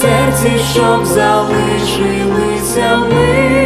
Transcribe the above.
серці, щоб залишилися ми.